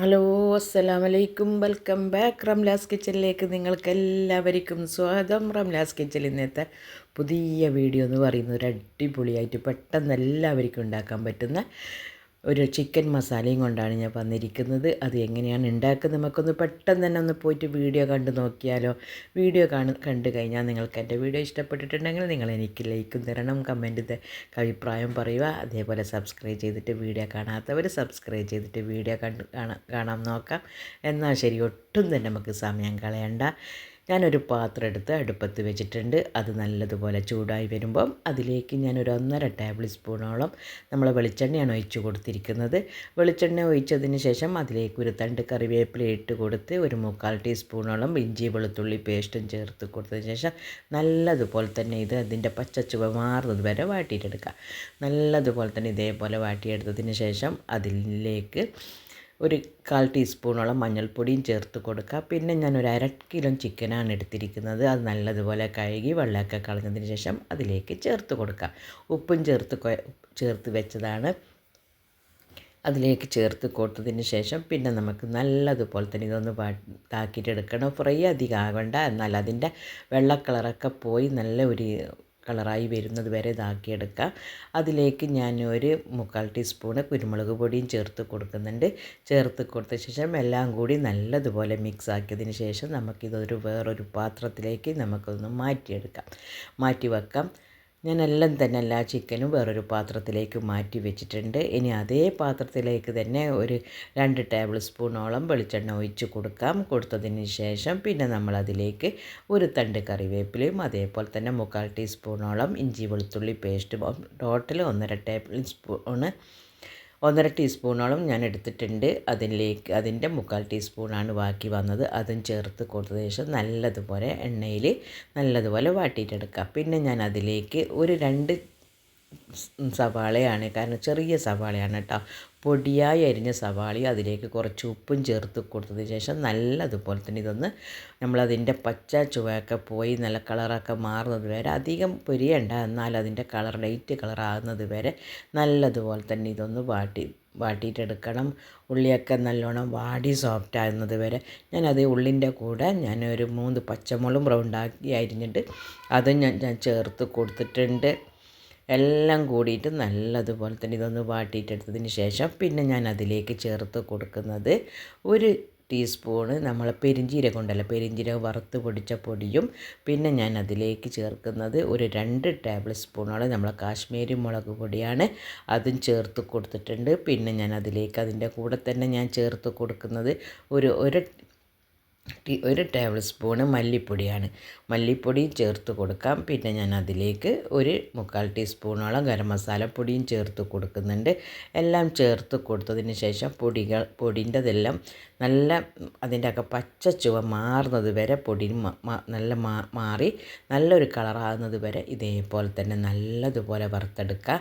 Hello അസ്സലാം വലൈക്കും welcome back. Ramla's കിച്ചണിലേക്ക് നിങ്ങൾക്ക് എല്ലാവർക്കും സ്വാഗതം. റംലാസ് കിച്ചണിൽ ഇന്നത്തെ പുതിയ വീഡിയോ എന്ന് പറയുന്നത് ഒരു അടിപൊളിയായിട്ട് പെട്ടെന്ന് എല്ലാവർക്കും ഉണ്ടാക്കാൻ പറ്റുന്ന ഒരു ചിക്കൻ മസാലയും കൊണ്ടാണ് ഞാൻ വന്നിരിക്കുന്നത്. അത് എങ്ങനെയാണ് ഉണ്ടാക്കുന്നത് നമുക്കൊന്ന് പെട്ടെന്ന് തന്നെ ഒന്ന് പോയിട്ട് വീഡിയോ കണ്ട് നോക്കിയാലോ? വീഡിയോ കാണു കണ്ടു കഴിഞ്ഞാൽ നിങ്ങൾക്ക് എന്റെ വീഡിയോ ഇഷ്ടപ്പെട്ടിട്ടുണ്ടെങ്കിൽ നിങ്ങൾ എനിക്ക് ലൈക്കും തരണം കമന്റ് അഭിപ്രായം പറയുക. അതേപോലെ സബ്സ്ക്രൈബ് ചെയ്തിട്ട് വീഡിയോ കാണാത്തവർ സബ്സ്ക്രൈബ് ചെയ്തിട്ട് വീഡിയോ കണ്ട് കാണാം നോക്കാം. എന്നാൽ ശരി ഒട്ടും തന്നെ നമുക്ക് സമയം കളയണ്ട. ഞാനൊരു പാത്രം എടുത്ത് അടുപ്പത്ത് വെച്ചിട്ടുണ്ട്. അത് നല്ലതുപോലെ ചൂടായി വരുമ്പം അതിലേക്ക് ഞാനൊരു ഒന്നര ടേബിൾ സ്പൂണോളം നമ്മൾ വെളിച്ചെണ്ണയാണ് ഒഴിച്ചു കൊടുത്തിരിക്കുന്നത്. വെളിച്ചെണ്ണ ഒഴിച്ചതിന് ശേഷം അതിലേക്ക് ഒരു തണ്ട് കറിവേപ്പില ഇട്ട് കൊടുത്ത് ഒരു മുക്കാൽ ടീസ്പൂണോളം ഇഞ്ചി വെളുത്തുള്ളി പേസ്റ്റും ചേർത്ത് കൊടുത്തതിന് ശേഷം നല്ലതുപോലെ തന്നെ ഇത് അതിന്റെ പച്ചച്ചുവ മാറുന്നത് വരെ വാട്ടിയിട്ടെടുക്കുക. നല്ലതുപോലെ തന്നെ ഇതേപോലെ വാട്ടിയെടുത്തതിന് ശേഷം അതിലേക്ക് ഒരു കാൽ ടീസ്പൂണോളം മഞ്ഞൾപ്പൊടിയും ചേർത്ത് കൊടുക്കുക. പിന്നെ ഞാൻ ഒരു അര കിലോ ചിക്കനാണ് എടുത്തിരിക്കുന്നത്. അത് നല്ലതുപോലെ കഴുകി വെള്ളമൊക്കെ കളഞ്ഞതിന് ശേഷം അതിലേക്ക് ചേർത്ത് കൊടുക്കുക. ഉപ്പും ചേർത്ത് ചേർത്ത് വെച്ചതാണ്. അതിലേക്ക് ചേർത്ത് കൊടുത്തതിന് ശേഷം പിന്നെ നമുക്ക് നല്ലതുപോലെ തന്നെ ഇതൊന്ന് ഇതാക്കിയിട്ട് എടുക്കണം ഫ്രൈ അധികം ആകണ്ട എന്നാൽ അതിന്റെ വെള്ള കളറൊക്കെ പോയി നല്ല ഒരു കളറായി വരുന്നത് വരെ ഇതാക്കിയെടുക്കുക അതിലേക്ക് ഞാൻ ഒരു മുക്കാൽ ടീസ്പൂണ് കുരുമുളക് പൊടിയും ചേർത്ത് കൊടുക്കുന്നുണ്ട്. ചേർത്ത് കൊടുത്ത ശേഷം എല്ലാം കൂടി നല്ലതുപോലെ മിക്സ് ആക്കിയതിന് ശേഷം നമുക്കിതൊരു വേറൊരു പാത്രത്തിലേക്ക് നമുക്കൊന്ന് മാറ്റിയെടുക്കാം. മാറ്റി വെക്കാം. ഞാൻ എല്ലാം തന്നെ എല്ലാ ചിക്കനും വേറൊരു പാത്രത്തിലേക്ക് മാറ്റി വെച്ചിട്ടുണ്ട്. ഇനി അതേ പാത്രത്തിലേക്ക് തന്നെ ഒരു രണ്ട് ടേബിൾ സ്പൂണോളം വെളിച്ചെണ്ണ ഒഴിച്ച് കൊടുക്കാം. കൊടുത്തതിന് ശേഷം പിന്നെ നമ്മൾ അതിലേക്ക് ഒരു തണ്ട് കറിവേപ്പിലയും അതേപോലെ തന്നെ മുക്കാൽ ടീസ്പൂണോളം ഇഞ്ചി വെളുത്തുള്ളി പേസ്റ്റ് ടോട്ടൽ ഒന്നര ടേബിൾ സ്പൂണ് ഒന്നര ടീസ്പൂണോളം ഞാൻ എടുത്തിട്ടുണ്ട്. അതിലേക്ക് അതിന്റെ മുക്കാൽ ടീസ്പൂണാണ് ബാക്കി വന്നത്. അതും ചേർത്ത് കൊടുത്ത ശേഷം നല്ലതുപോലെ എണ്ണയിൽ നല്ലതുപോലെ വാട്ടിയിട്ടെടുക്കുക പിന്നെ ഞാൻ അതിലേക്ക് ഒരു രണ്ട് സവാളയാണ്. കാരണം ചെറിയ സവാളയാണ് കേട്ടോ. പൊടിയായി അരിഞ്ഞ സവാളയും അതിലേക്ക് കുറച്ച് ഉപ്പും ചേർത്ത് കൊടുത്തതിന് ശേഷം നല്ലതുപോലെ തന്നെ ഇതൊന്ന് നമ്മളതിന്റെ പച്ച ചുവയൊക്കെ പോയി നല്ല കളറൊക്കെ മാറുന്നത് വരെ അധികം പൊരിയണ്ട എന്നാൽ അതിന്റെ കളർ ലൈറ്റ് കളറാകുന്നത് വരെ നല്ലതുപോലെ തന്നെ ഇതൊന്ന് വാട്ടി വാട്ടിയിട്ടെടുക്കണം. ഉള്ളിയൊക്കെ നല്ലോണം വാടി സോഫ്റ്റ് ആകുന്നത് വരെ ഞാനത് ഉള്ളിന്റെ കൂടെ ഞാനൊരു മൂന്ന് പച്ചമുളകും റൗണ്ടാക്കി അരിഞ്ഞിട്ട് അതും ഞാൻ ഞാൻ ചേർത്ത് കൊടുത്തിട്ടുണ്ട്. എല്ലാം കൂടിയിട്ട് നല്ലതുപോലെ തന്നെ ഇതൊന്ന് വാട്ടിയിട്ടെടുത്തതിന് ശേഷം പിന്നെ ഞാൻ അതിലേക്ക് ചേർത്ത് കൊടുക്കുന്നത് ഒരു ടീസ്പൂണ് നമ്മൾ പെരിഞ്ചീരകം ഉണ്ടല്ലോ പെരിഞ്ചീരകം വറുത്ത് പൊടിച്ച പൊടിയും പിന്നെ ഞാൻ അതിലേക്ക് ചേർക്കുന്നത് ഒരു രണ്ട് ടേബിൾ സ്പൂണോളം നമ്മൾ കാശ്മീരി മുളക് പൊടിയാണ്. അതും ചേർത്ത് കൊടുത്തിട്ടുണ്ട്. പിന്നെ ഞാൻ അതിലേക്ക് അതിന്റെ കൂടെ തന്നെ ഞാൻ ചേർത്ത് കൊടുക്കുന്നത് ഒരു ഒരു ഒരു ടേബിൾ സ്പൂണ് മല്ലിപ്പൊടിയാണ്. മല്ലിപ്പൊടി ചേർത്ത് കൊടുക്കാം. പിന്നെ ഞാൻ അതിലേക്ക് ഒരു മുക്കാൽ ടീസ്പൂണോളം ഗരം മസാലപ്പൊടിയും ചേർത്ത് കൊടുക്കുന്നുണ്ട്. എല്ലാം ചേർത്ത് കൊടുത്തതിന് ശേഷം പൊടികൾ പൊടിന്റെതെല്ലാം നല്ല അതിന്റെ ഒക്കെ പച്ച ചുവ മാറുന്നത് വരെ പൊടി നല്ല മാറി നല്ലൊരു കളറാകുന്നത് വരെ ഇതേപോലെ തന്നെ നല്ലതുപോലെ വറുത്തെടുക്കുക.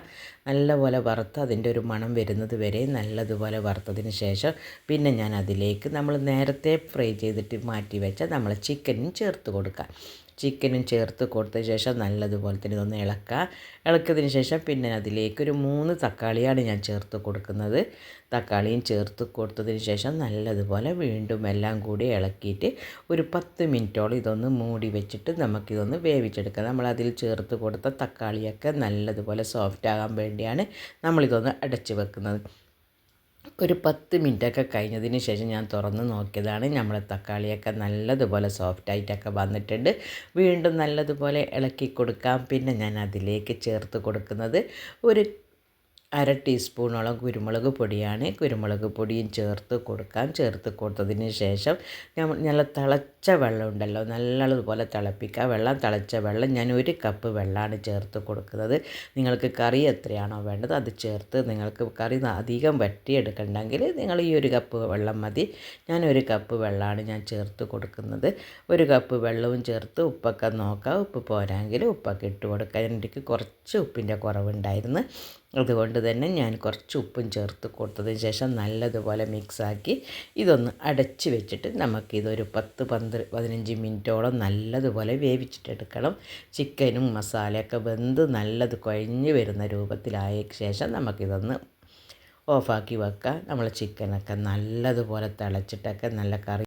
നല്ലപോലെ വറുത്ത് അതിന്റെ ഒരു മണം വരുന്നത് വരെ നല്ലതുപോലെ വറുത്തതിന് ശേഷം പിന്നെ ഞാൻ അതിലേക്ക് നമ്മൾ നേരത്തെ ഫ്രൈ ചെയ്തിട്ട് മാറ്റി വെച്ച നമ്മൾ ചിക്കനും ചേർത്ത് കൊടുക്കുക. ചിക്കനും ചേർത്ത് കൊടുത്ത ശേഷം നല്ലതുപോലെ തന്നെ ഇതൊന്ന് ഇളക്കുക. ഇളക്കിയതിന് ശേഷം പിന്നെ അതിലേക്ക് ഒരു മൂന്ന് തക്കാളിയാണ് ഞാൻ ചേർത്ത് കൊടുക്കുന്നത്. തക്കാളിയും ചേർത്ത് കൊടുത്തതിന് ശേഷം നല്ലതുപോലെ വീണ്ടും എല്ലാം കൂടി ഇളക്കിയിട്ട് ഒരു പത്ത് മിനിറ്റോളം ഇതൊന്ന് മൂടി വെച്ചിട്ട് നമുക്കിതൊന്ന് വേവിച്ചെടുക്കാം. നമ്മൾ അതിൽ ചേർത്ത് കൊടുത്ത തക്കാളിയൊക്കെ നല്ലതുപോലെ സോഫ്റ്റ് ആകാൻ വേണ്ടിയാണ് നമ്മളിതൊന്ന് അടച്ച് വെക്കുന്നത്. ഒരു പത്ത് മിനിറ്റൊക്കെ കഴിഞ്ഞതിന് ശേഷം ഞാൻ തുറന്ന് നോക്കിയതാണ്. നമ്മളെ തക്കാളിയൊക്കെ നല്ലതുപോലെ സോഫ്റ്റായിട്ടൊക്കെ വന്നിട്ടുണ്ട്. വീണ്ടും നല്ലതുപോലെ ഇളക്കി കൊടുക്കാം. പിന്നെ ഞാൻ അതിലേക്ക് ചേർത്ത് കൊടുക്കുന്നത് ഒരു അര ടീസ്പൂണോളം കുരുമുളക് പൊടിയാണ്. കുരുമുളക് പൊടിയും ചേർത്ത് കൊടുക്കാം. ചേർത്ത് കൊടുത്തതിന് ശേഷം നല്ല തിളച്ച വെള്ളം ഉണ്ടല്ലോ. നല്ലതുപോലെ തിളപ്പിക്കുക. വെള്ളം തിളച്ച വെള്ളം ഞാൻ ഒരു കപ്പ് വെള്ളമാണ് ചേർത്ത് കൊടുക്കുന്നത്. നിങ്ങൾക്ക് കറി എത്രയാണോ വേണ്ടത് അത് ചേർത്ത് നിങ്ങൾക്ക് കറി അധികം വറ്റിയെടുക്കണ്ടെങ്കിൽ നിങ്ങൾ ഈ ഒരു കപ്പ് വെള്ളം മതി. ഞാൻ ഒരു കപ്പ് വെള്ളമാണ് ഞാൻ ചേർത്ത് കൊടുക്കുന്നത്. ഒരു കപ്പ് വെള്ളവും ചേർത്ത് ഉപ്പൊക്കെ നോക്കാം. ഉപ്പ് പോരാങ്കിൽ ഉപ്പൊക്കെ ഇട്ട് കൊടുക്കുക എനിക്ക് കുറച്ച് ഉപ്പിന്റെ കുറവുണ്ടായിരുന്നു. അതുകൊണ്ട് തന്നെ ഞാൻ കുറച്ച് ഉപ്പും ചേർത്ത് കൊടുത്തതിന് ശേഷം നല്ലതുപോലെ മിക്സാക്കി ഇതൊന്ന് അടച്ച് വെച്ചിട്ട് നമുക്കിതൊരു പത്ത് പന്ത്ര പതിനഞ്ച് മിനിറ്റോളം നല്ലതുപോലെ വേവിച്ചിട്ടെടുക്കണം. ചിക്കനും മസാലയൊക്കെ വെന്ത് നല്ലത് കുഴഞ്ഞ് വരുന്ന രൂപത്തിലായ ശേഷം നമുക്കിതൊന്ന് ഓഫാക്കി വെക്കുക നമ്മൾ ചിക്കനൊക്കെ നല്ലതുപോലെ തിളച്ചിട്ടൊക്കെ നല്ല കറി